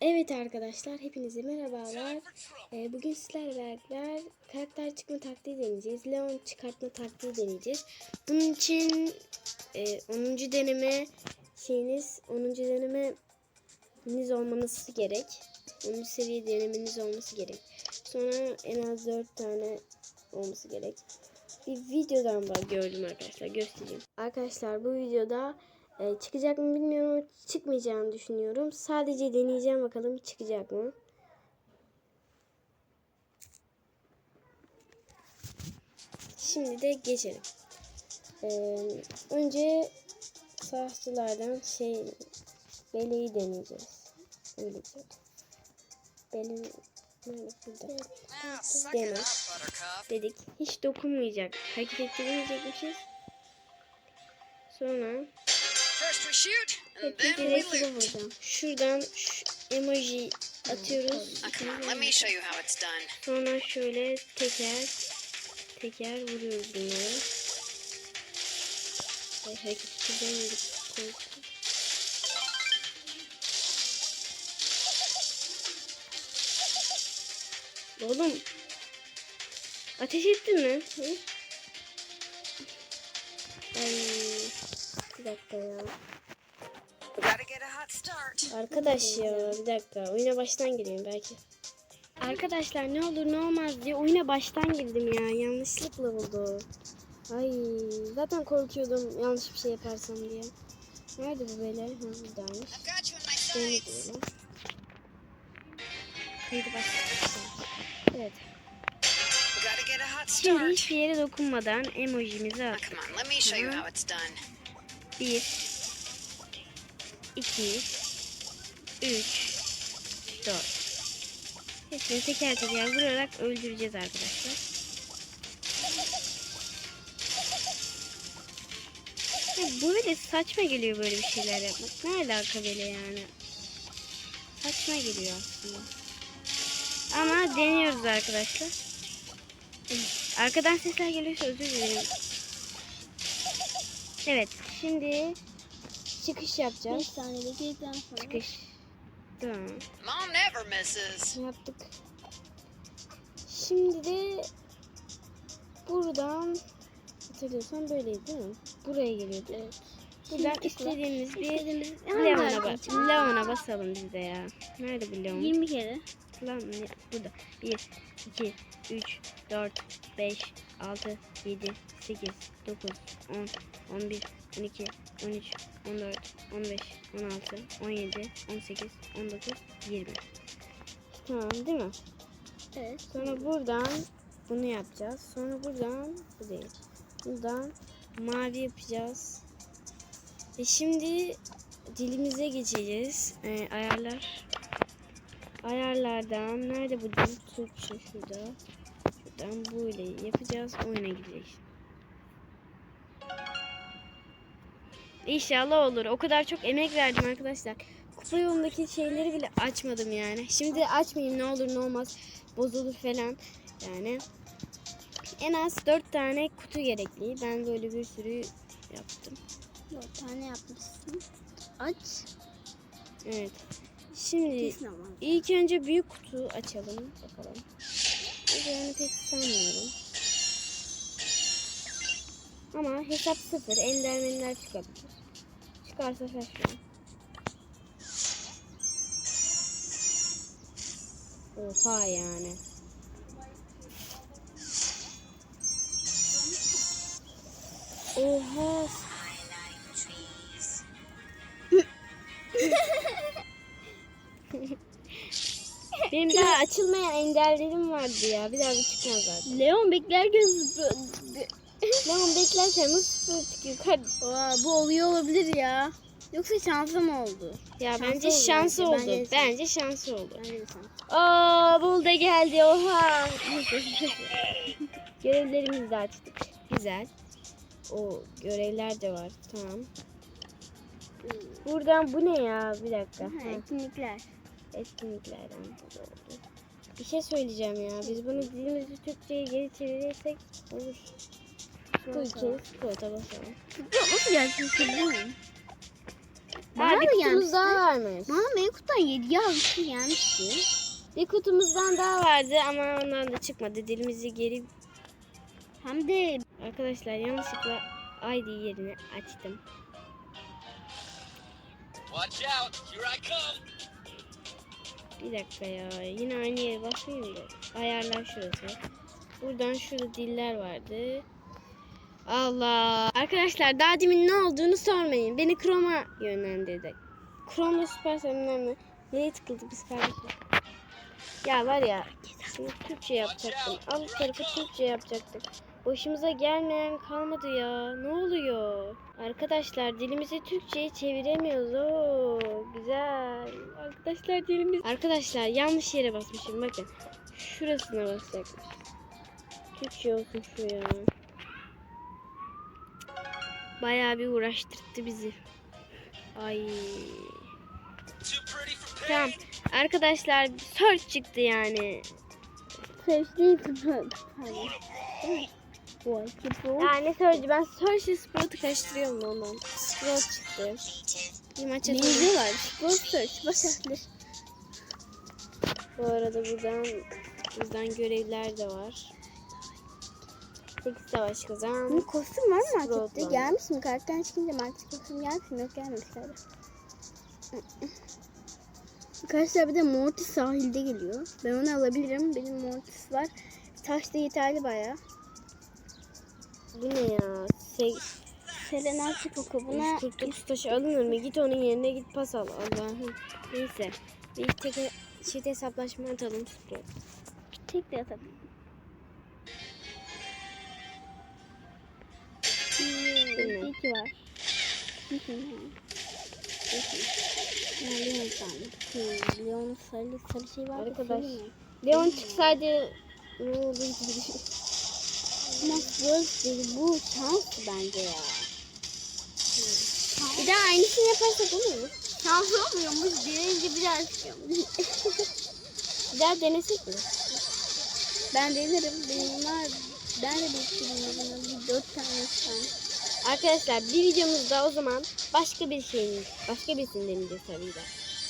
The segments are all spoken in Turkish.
Evet arkadaşlar hepinize merhabalar. Ee, bugün sizlerle beraber karakter çıkma taktiği deneyeceğiz. Leon çıkartma taktiği deneyeceğiz. Bunun için e, 10. deneme şeyiniz 10. denemeniz olmanız gerek. 10. seviye denemeniz olması gerek. Sonra en az 4 tane olması gerek. Bir videodan var gördüm arkadaşlar göstereyim. Arkadaşlar bu videoda ee, çıkacak mı bilmiyorum ama çıkmayacağını düşünüyorum. Sadece deneyeceğim bakalım çıkacak mı. Şimdi de geçelim. Ee, önce savaşçılardan şey beleği deneyeceğiz. Öyle diyorum. Beleği nerede burada? Dene. Dedik. Hiç dokunmayacak. Hareket ettirmeyecekmişiz. Sonra First we shoot, and then we loot. Şuradan şu emoji atıyoruz. On, let me show you how it's done. Sonra şöyle teker teker vuruyoruz bunları. Ay hareket edemedik. korktum. Oğlum ateş ettin mi? Hı? Ay bir dakika ya. Arkadaş ya bir dakika oyuna baştan gireyim belki. Arkadaşlar ne olur ne olmaz diye oyuna baştan girdim ya yanlışlıkla oldu. Ay zaten korkuyordum yanlış bir şey yaparsam diye. Nerede bu böyle? Ha buradaymış. Kaydı başlamışsın. Evet. Şimdi hiçbir yere dokunmadan emojimizi attık. Tamam. 1 2 3 4 Hepsini teker teker vurarak öldüreceğiz arkadaşlar. Ya böyle saçma geliyor böyle bir şeyler yapmak. Ne alaka böyle yani. Saçma geliyor aslında. Ama deniyoruz arkadaşlar. Arkadan sesler geliyorsa özür dilerim. Evet şimdi çıkış yapacağız. 5 saniye bekledikten sonra Çıkış. Tamam. Mom never misses. Yaptık. Şimdi de buradan hatırlıyorsan böyleydi değil mi? Buraya geliyordu. Evet. Buradan Şimdi istediğimiz bir İstediğimiz Leon'a bas. Leon'a basalım biz de ya. Nerede bu Leon? 20 kere. Lan? Burada. 1, 2, 3, 4, 5, 6, 7, 8, 9, 10, 11, 12, 13, 14, 15, 16, 17, 18, 19, 20. Tamam değil mi? Evet. Sonra buradan bunu yapacağız. Sonra buradan bu değil. Buradan mavi yapacağız. E şimdi dilimize geçeceğiz. E, ayarlar. Ayarlardan nerede bu dil? Türkçe şurada. Şuradan böyle yapacağız. Oyuna gideceğiz. İnşallah olur. O kadar çok emek verdim arkadaşlar. Kupa yolundaki şeyleri bile açmadım yani. Şimdi açmayayım ne olur ne olmaz. Bozulur falan. Yani en az 4 tane kutu gerekli. Ben böyle bir sürü yaptım. 4 tane yapmışsın. Aç. Evet. Şimdi ilk önce büyük kutu açalım. Bakalım. Yani pek sanmıyorum. Ama hesap sıfır. Endermenler çıkabilir. Çıkarsa şaşırırım. Oha yani. Oha. Benim daha açılmayan enderlerim vardı ya. Bir daha bir çıkmaz zaten. Leon bekler gözü. Lan beklerken nasıl çıkıyor? Oha, bu oluyor olabilir ya. Yoksa şansa mı oldu? Ya Şansı bence oldu şansı oldu. Bence Bence, şansı oldu. Bence de şans. Aa bul da geldi oha. Görevlerimizi de açtık. Güzel. O görevler de var. Tamam. Buradan bu ne ya? Bir dakika. Ha, Ha, etkinlikler. etkinliklerden bu oldu. Bir şey söyleyeceğim ya. Biz bunu dilimizi Türkçe'ye geri çevirirsek olur. Ülkeyi sporta basalım. Nasıl gelsin değil mi? Bana da bir kutumuz gelmişti. daha varmış. Bana Meykut'tan 7 yazmıştı gelmişti. Bir kutumuzdan daha vardı ama ondan da çıkmadı. Dilimizi geri... Hem de Arkadaşlar yanlışlıkla ID yerini açtım. Watch out, here I come. Bir dakika ya. Yine aynı yere basmayayım da. Ayarlar şurası. Buradan şurada diller vardı. Allah. Arkadaşlar daha demin ne olduğunu sormayın. Beni Chrome'a yönlendirdi. Chrome'la Supercell'den mi? Neye tıkladı biz kardeşim? Ya var ya. Şimdi Türkçe yapacaktım. Alt tarafı Türkçe yapacaktık. Başımıza gelmeyen kalmadı ya. Ne oluyor? Arkadaşlar dilimizi Türkçe'ye çeviremiyoruz. Oo, güzel. Arkadaşlar dilimiz... Arkadaşlar yanlış yere basmışım bakın. Şurasına basacakmış. Türkçe olsun şu ya. Bayağı bir uğraştırdı bizi. Ay. Tamam. Arkadaşlar search çıktı yani. Boy, futbol. Yani search ben search ile Sprout'u karıştırıyorum da ondan. Sprout çıktı. Bir maç atalım. Benziyorlar. Futbol search. Başarılı. Bu arada buradan bizden görevler de var. 8 savaş kazan. Kostüm var mı markette? Gelmiş mi? Karakter çıkınca market kostüm gelmiş mi? Yok gelmemiş galiba. Arkadaşlar bir de Mortis sahilde geliyor. Ben onu alabilirim. Benim Mortis var. Taş da yeterli baya. Bu ne ya? Se Selena Koko buna 149 taşı alınır mı? Git onun yerine git pas al. Allah'ım. Neyse. Bir tek çift hesaplaşma atalım Sprout. tek de atalım. Hmm, iki var. İki mi? Leon. Hmm, Leon sarı sarı şey var. da Arkadaş. Leon çıksaydı ne olur gibi. Ama böyle bu şans bence ya. Bir daha aynısını yaparsak olur mu? Şans olmuyormuş. Birinci biraz çıkıyormuş. Bir daha denesek mi? ben denerim. Benim var. Ben de bir sürü. Bir dört tane falan. Arkadaşlar bir videomuzda o zaman başka bir şeyin, başka birisini deneyeceğiz tabii de.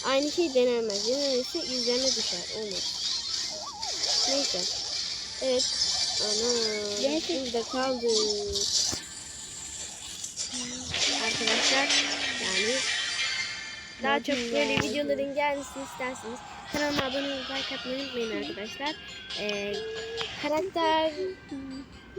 Aynı şey denenmez. Denenirse üzerine düşer. Olmaz. Neyse. Evet. Ana. Neyse. Burada kaldı. Arkadaşlar yani daha çok böyle videoların gelmesini isterseniz kanalıma abone olup like atmayı unutmayın arkadaşlar. Ee, karakter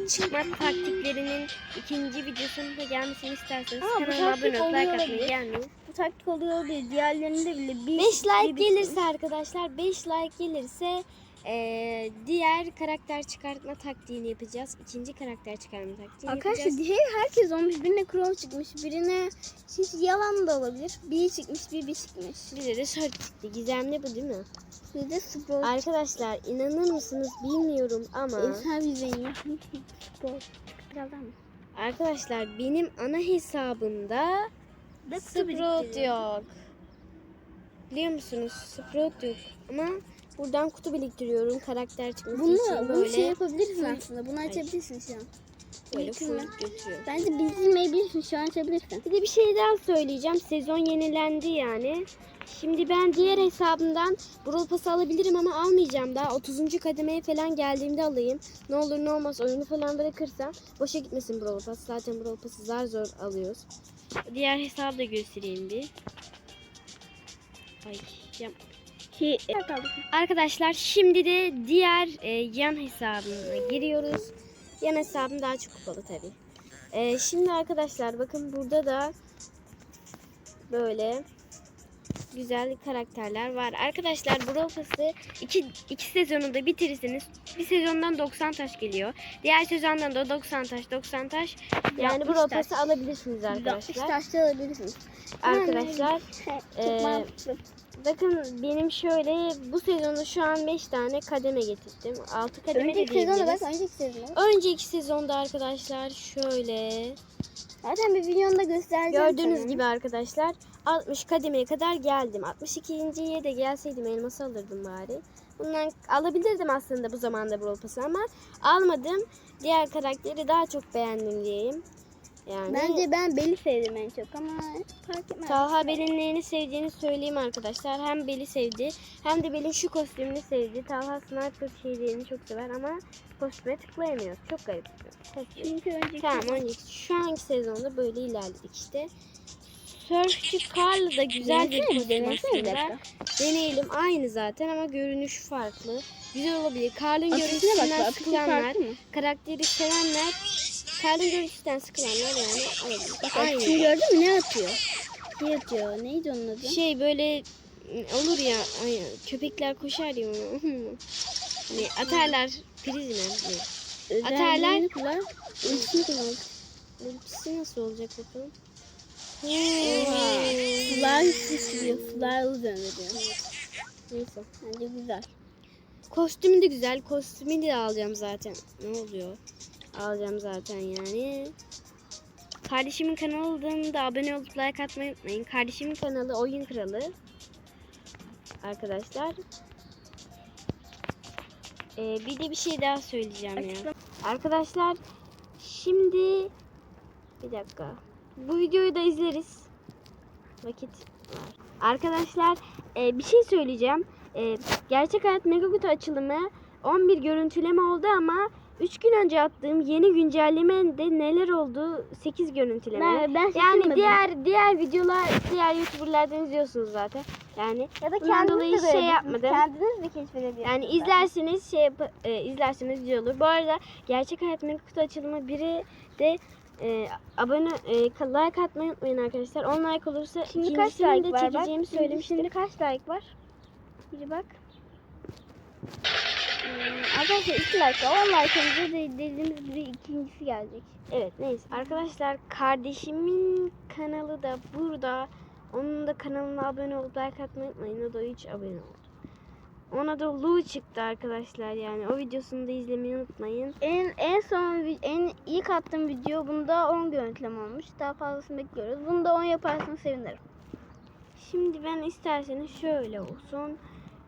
çıkma taktiklerinin ikinci videosunun da gelmesini isterseniz bu kanalıma taktik abone olup like oluyor atmayı olabilir. gelmeyin. Bu taktik oluyor değil. Diğerlerinde bile bir 5 like bir- gelirse arkadaşlar 5 like gelirse eee, diğer karakter çıkartma taktiğini yapacağız. İkinci karakter çıkartma taktiğini Arkadaşlar yapacağız. diğer herkes olmuş. Birine Crow çıkmış. Birine hiç yalan da olabilir. Bir çıkmış bir bir çıkmış. Bize de şart çıktı. Gizemli bu değil mi? Bir de Sprout. Arkadaşlar inanır mısınız bilmiyorum ama İnsan bir zengin. Sprout. Birazdan mı? arkadaşlar benim ana hesabımda Sprout yok. Biliyor musunuz? Sprout yok. Ama buradan kutu biriktiriyorum karakter çıkması Bunu, için bunu böyle şey yapabilirsin full- aslında. Bunu açabilirsin şu an. böyle full götürüyorum. Bence bildirmeyebilirsin. Şu an açabilirsin. Bir de bir şey daha söyleyeceğim. Sezon yenilendi yani. Şimdi ben diğer hesabımdan Brawl Pass'ı alabilirim ama almayacağım daha. 30. kademeye falan geldiğimde alayım. Ne olur ne olmaz oyunu falan bırakırsam boşa gitmesin Brawl Pass. Zaten Brawl Pass'ı zar zor alıyoruz. Diğer hesabı da göstereyim bir. Ay, yap- Kaldı. Arkadaşlar şimdi de diğer e, yan hesabına giriyoruz. Yan hesabım daha çok kupalı tabi. şimdi arkadaşlar bakın burada da böyle güzel karakterler var. Arkadaşlar Pass'ı iki, iki sezonunda bitirirseniz bir sezondan 90 taş geliyor. Diğer sezondan da 90 taş 90 taş. Yani 60 Brawl taş. Pass'ı alabilirsiniz 60 arkadaşlar. taşta alabilirsiniz. Arkadaşlar mantıklı. Bakın benim şöyle bu sezonu şu an 5 tane kademe getirdim. 6 kademe de Önceki sezona diyebiliriz. bak. Önceki sezona. Önceki sezonda arkadaşlar şöyle Zaten bir videonda göstereceğim gördüğünüz sana. gibi arkadaşlar 60 kademeye kadar geldim. 62.ye de gelseydim elması alırdım bari. Bundan alabilirdim aslında bu zamanda Brawl Pass'ı ama almadım. Diğer karakteri daha çok beğendim diyeyim. Yani Bence ben Beli sevdim en çok ama fark etmez. Talha Bel'in neyini sevdiğini söyleyeyim arkadaşlar. Hem Bel'i sevdi hem de Bel'in şu kostümünü sevdi. Talha sniper şeylerini çok sever ama kostüme tıklayamıyor. Çok garip. Çünkü önceki Tamam önceki şu anki sezonda böyle ilerledik işte. Surfçı Carl da güzel bir aslında. dakika. Deneyelim aynı zaten ama görünüş farklı. Güzel olabilir. Carl'ın Atışın sıkılanlar, karakteri sevenler, Carl'ın görüntüsünden sıkılanlar yani alabilir. Bak Aynı. gördün mü? Ne atıyor? Ne atıyor? Neydi onun adı? Şey böyle olur ya ay, köpekler koşar ya hani atarlar prizine. Özelliğini kullan. Ultisini kullan. Ultisi nasıl olacak bakalım. Sular sürüyor. Sular hızlı döndürüyor. Neyse. Bence güzel. Kostümü de güzel. Kostümü de alacağım zaten. Ne oluyor? Alacağım zaten yani. Kardeşimin kanalına da abone olup like atmayı unutmayın. Kardeşimin kanalı Oyun Kralı. Arkadaşlar. Ee, bir de bir şey daha söyleyeceğim ya. Arkadaşlar şimdi bir dakika. Bu videoyu da izleriz. Vakit var. Arkadaşlar e, bir şey söyleyeceğim. E, gerçek hayat Megakutu açılımı 11 görüntüleme oldu ama 3 gün önce attığım yeni güncellemede neler oldu? 8 görüntüleme. Ben, ben yani diğer diğer videolar diğer YouTuber'lardan izliyorsunuz zaten. Yani ya da dolayı kendiniz de şey yapmadım. Kendiniz de keşfedebilirsiniz. Yani izlerseniz şey yap- e, izlerseniz güzel olur. Bu arada gerçek hayat mega kutu açılımı biri de e, abone e, like atmayı unutmayın arkadaşlar. 10 like olursa Şimdi kaç like var bak? söylemiştim. Şimdi kaç like var? Bir bak. Hmm, arkadaşlar 2 like var. 10 like de, dediğimiz gibi ikincisi gelecek. Evet neyse arkadaşlar kardeşimin kanalı da burada. Onun da kanalına abone olup like atmayı unutmayın. O da 3 abone oldu. Ona da Lu çıktı arkadaşlar yani. O videosunu da izlemeyi unutmayın. En en son en ilk attığım video bunda 10 görüntüleme olmuş. Daha fazlasını bekliyoruz. Bunu da 10 yaparsanız sevinirim. Şimdi ben isterseniz şöyle olsun.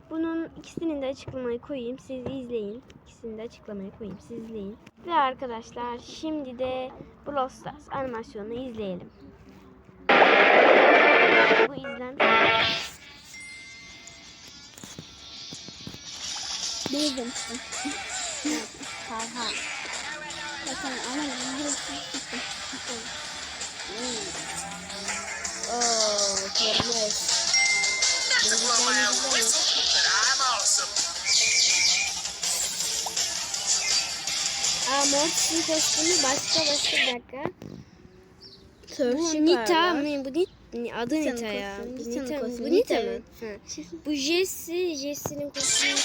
Bunun ikisinin de açıklamayı koyayım. Siz izleyin. İkisini de açıklamaya koyayım. Siz izleyin. Ve arkadaşlar şimdi de Brawl Stars animasyonunu izleyelim. Bu izlen. Ne izlemiştim? Talha. Bakın ama izlemiştim. Oo, Kermes. Aa, Mortis'in kostümü başka başka bir dakika. Surfçı Nita mı? Bu Nita, adı Nita'nın Nita ya. kostümü, Bu Nita'nın Nita, mı? kostümü. bu Nita Nita mı? Jessie, Jessie'nin kostümü.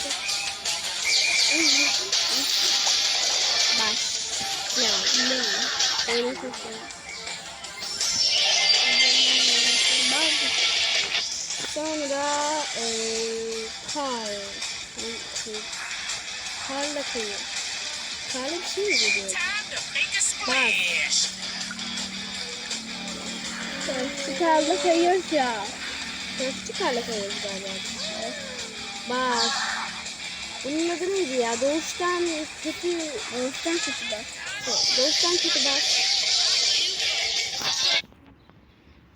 Baş. Ya, Ne? onun kostümü. Bazı Sonra eee kar. Karla kıyı. Karla bir şey mi geliyor? Bak. Surfçı kaldı kayıyor ya. Karla kıyıyoruz galiba. Bak. Bunun adı neydi ya? Doğuştan kötü. Oğuzdan kötü bak. Doğuştan kötü bak.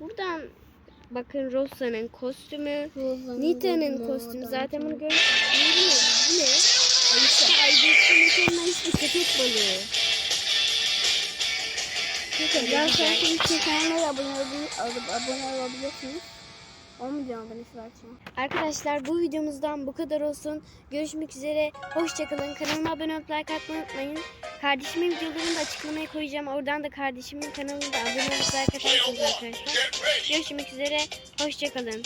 Buradan bakın Rosa'nın kostümü. Nita'nın kostümü zaten bunu görüyorsunuz. Bu ne? Ayşe Aydın'ın Nita'nın ismi köpek balığı. Daha sonra abone olabilir, abone olabilirsiniz. 10 milyon abonesi var şu. Arkadaşlar bu videomuzdan bu kadar olsun. Görüşmek üzere. Hoşçakalın. Kanalıma abone olup like atmayı unutmayın. Kardeşimin videolarını da açıklamaya koyacağım. Oradan da kardeşimin kanalına da abone olup like atarsınız arkadaşlar. Görüşmek üzere. Hoşçakalın.